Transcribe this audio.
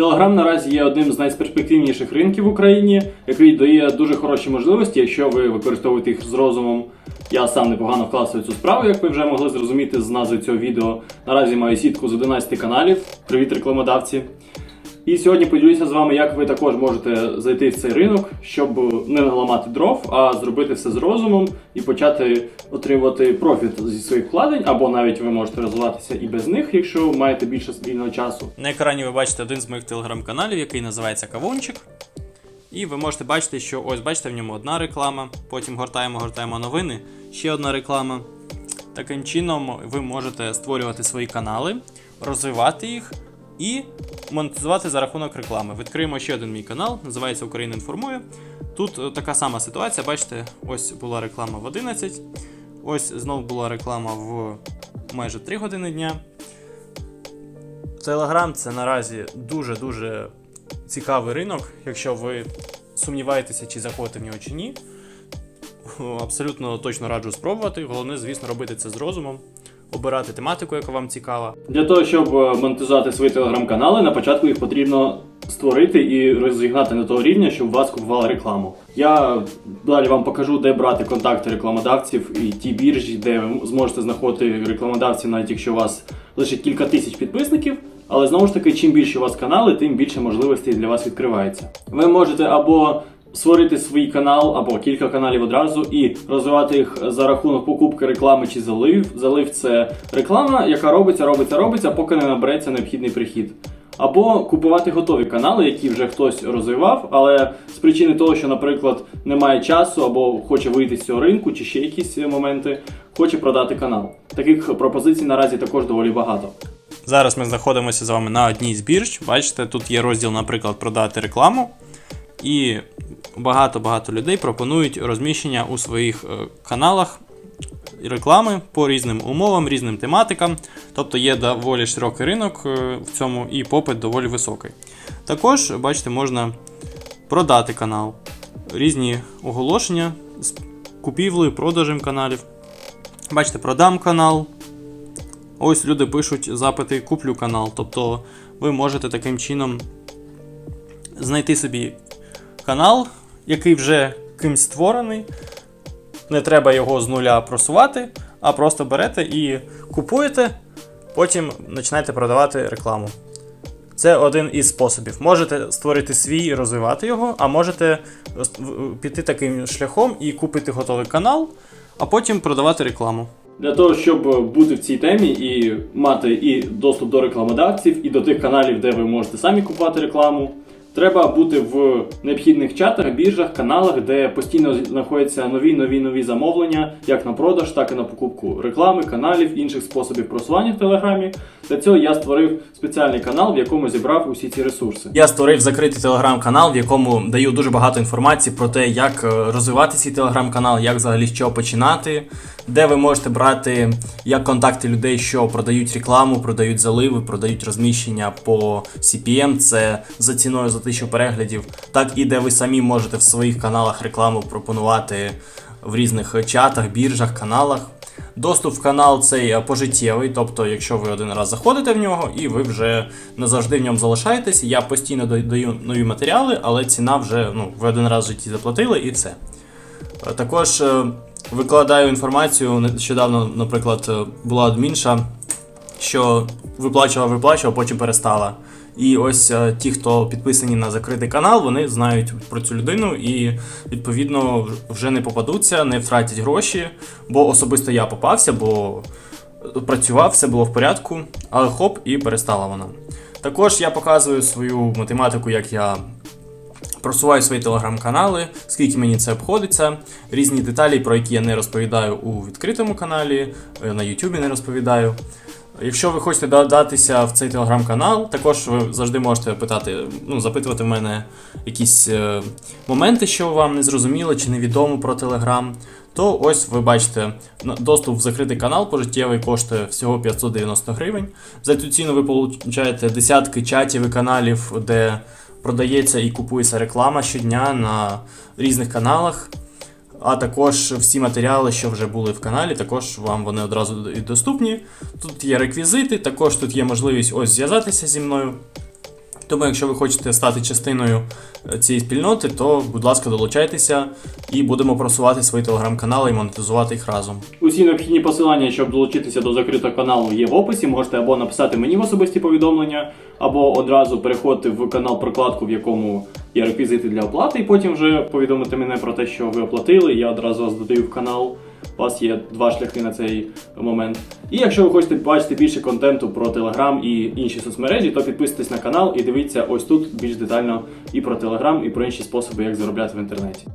Телеграм наразі є одним з найперспективніших ринків в Україні, який дає дуже хороші можливості, якщо ви використовуєте їх з розумом. Я сам непогано вклався цю справу, як ви вже могли зрозуміти з назви цього відео. Наразі маю сітку з 11 каналів. Привіт, рекламодавці! І сьогодні поділюся з вами, як ви також можете зайти в цей ринок, щоб не наламати дров, а зробити все з розумом і почати отримувати профіт зі своїх вкладень, або навіть ви можете розвиватися і без них, якщо маєте більше вільного часу. На екрані ви бачите один з моїх телеграм-каналів, який називається Кавунчик. І ви можете бачити, що ось бачите в ньому одна реклама, потім гортаємо, гортаємо новини, ще одна реклама. Таким чином ви можете створювати свої канали, розвивати їх і монетизувати за рахунок реклами. Відкриємо ще один мій канал, називається Україна інформує. Тут е, така сама ситуація, бачите, ось була реклама в 11, ось знову була реклама в майже 3 години дня. Телеграм це наразі дуже-дуже цікавий ринок. Якщо ви сумніваєтеся, чи заходити в нього чи ні. Абсолютно точно раджу спробувати. Головне, звісно, робити це з розумом, обирати тематику, яка вам цікава. Для того, щоб е, монетизувати свої телеграм-канали, на початку їх потрібно створити і розігнати на того рівня, щоб вас купували рекламу. Я далі вам покажу, де брати контакти рекламодавців і ті біржі, де ви зможете знаходити рекламодавців, навіть якщо у вас лише кілька тисяч підписників. Але знову ж таки, чим більше у вас канали, тим більше можливостей для вас відкривається. Ви можете або створити свій канал, або кілька каналів одразу і розвивати їх за рахунок покупки реклами чи залив. Залив це реклама, яка робиться, робиться, робиться, поки не набереться необхідний прихід. Або купувати готові канали, які вже хтось розвивав, але з причини того, що, наприклад, немає часу або хоче вийти з цього ринку, чи ще якісь моменти, хоче продати канал. Таких пропозицій наразі також доволі багато. Зараз ми знаходимося з вами на одній з бірж. Бачите, тут є розділ, наприклад, продати рекламу. І багато-багато людей пропонують розміщення у своїх е, каналах реклами по різним умовам, різним тематикам. Тобто є доволі широкий ринок е, в цьому і попит доволі високий. Також, бачите, можна продати канал, різні оголошення з купівлею, продажем каналів. Бачите, продам канал. Ось люди пишуть запити куплю канал. Тобто ви можете таким чином знайти собі канал, який вже кимсь створений. Не треба його з нуля просувати, а просто берете і купуєте, потім починаєте продавати рекламу. Це один із способів. Можете створити свій і розвивати його, а можете піти таким шляхом і купити готовий канал, а потім продавати рекламу. Для того, щоб бути в цій темі і мати і доступ до рекламодавців, і до тих каналів, де ви можете самі купувати рекламу, треба бути в необхідних чатах, біржах, каналах, де постійно знаходяться нові нові нові замовлення, як на продаж, так і на покупку реклами, каналів, інших способів просування в телеграмі. Для цього я створив спеціальний канал, в якому зібрав усі ці ресурси. Я створив закритий телеграм-канал, в якому даю дуже багато інформації про те, як е, розвивати свій телеграм-канал, як взагалі з чого починати, де ви можете брати як контакти людей, що продають рекламу, продають заливи, продають розміщення по CPM, це за ціною за тисячу переглядів, так і де ви самі можете в своїх каналах рекламу пропонувати в різних чатах, біржах, каналах. Доступ в канал цей пожиттєвий, тобто, якщо ви один раз заходите в нього і ви вже назавжди в ньому залишаєтесь. Я постійно даю нові матеріали, але ціна вже ну, ви один раз в житті заплатили і все. Е, Також е, викладаю інформацію. Нещодавно, наприклад, е, була адмінша, що виплачувала, виплачувала, потім перестала. І ось е, ті, хто підписані на закритий канал, вони знають про цю людину і відповідно вже не попадуться, не втратять гроші. Бо особисто я попався, бо працював, все було в порядку, але хоп, і перестала вона. Також я показую свою математику, як я просуваю свої телеграм-канали, скільки мені це обходиться, різні деталі, про які я не розповідаю у відкритому каналі, е, на Ютубі не розповідаю. Якщо ви хочете додатися в цей телеграм-канал, також ви завжди можете питати, ну, запитувати в мене якісь е, моменти, що вам не зрозуміло чи невідомо про телеграм. То ось ви бачите, доступ в закритий канал пожиттєвий коштує всього 590 гривень. За цю ціну ви получаєте десятки чатів і каналів, де продається і купується реклама щодня на різних каналах. А також всі матеріали, що вже були в каналі, також вам вони одразу і доступні. Тут є реквізити, також тут є можливість ось зв'язатися зі мною. Тому, якщо ви хочете стати частиною е, цієї спільноти, то, будь ласка, долучайтеся і будемо просувати свої телеграм-канали і монетизувати їх разом. Усі необхідні посилання, щоб долучитися до закритого каналу, є в описі. Можете або написати мені в особисті повідомлення, або одразу переходити в канал прокладку, в якому є реквізити для оплати, і потім вже повідомити мене про те, що ви оплатили. Я одразу вас додаю в канал. У вас є два шляхи на цей момент. І якщо ви хочете бачити більше контенту про Telegram і інші соцмережі, то підписуйтесь на канал і дивіться ось тут більш детально і про Telegram, і про інші способи, як заробляти в інтернеті.